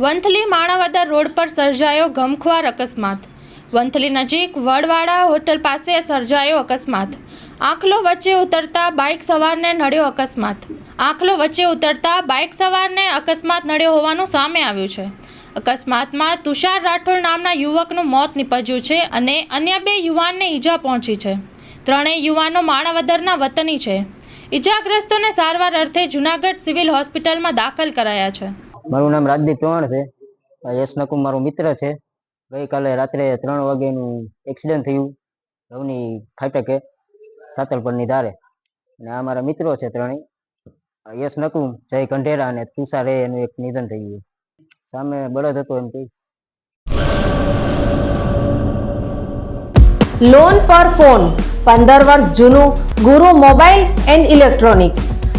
Vanthali Manavadar road પર સર્જાયો ગમખ્વાર અકસ્માત. વંથલી નજીક વડવાડા હોટલ પાસે સર્જાયો અકસ્માત. આખલો વચ્ચે ઉતરતા બાઇક સવારને નડ્યો અકસ્માત. આખલો વચ્ચે ઉતરતા બાઇક સવારને અકસ્માત નડ્યો હોવાનું સામે આવ્યું છે. અકસ્માતમાં તુષાર રાઠોડ નામના યુવકનું મોત નીપજ્યું છે અને અન્ય બે યુવાનને ઈજા પહોંચી છે. ત્રણેય યુવાનો માણાવદરના વતની છે. ઈજાગ્રસ્તોને સારવાર અર્થે જૂનાગઢ સિવિલ હોસ્પિટલમાં દાખલ કરાયા છે. મારું નામ રાજદીપ ચૌહાણ છે. યશ નકુમ મારો મિત્ર છે. ગઈકાલે રાત્રે ત્રણ વાગ્યાનું એક્સિડન્ટ થયું. રવની ફાટકે સાતલપરની ધારે. અને આ મારા મિત્રો છે ત્રણેય. યશ નકુમ, જય કંઢેરા અને તુષાર રે એનું એક નિધન થઈ ગયું. સામે બળદ હતો એમ કહી. લોન પર ફોન પંદર વર્ષ જૂનું ગુરુ મોબાઈલ એન્ડ ઇલેક્ટ્રોનિક્સ.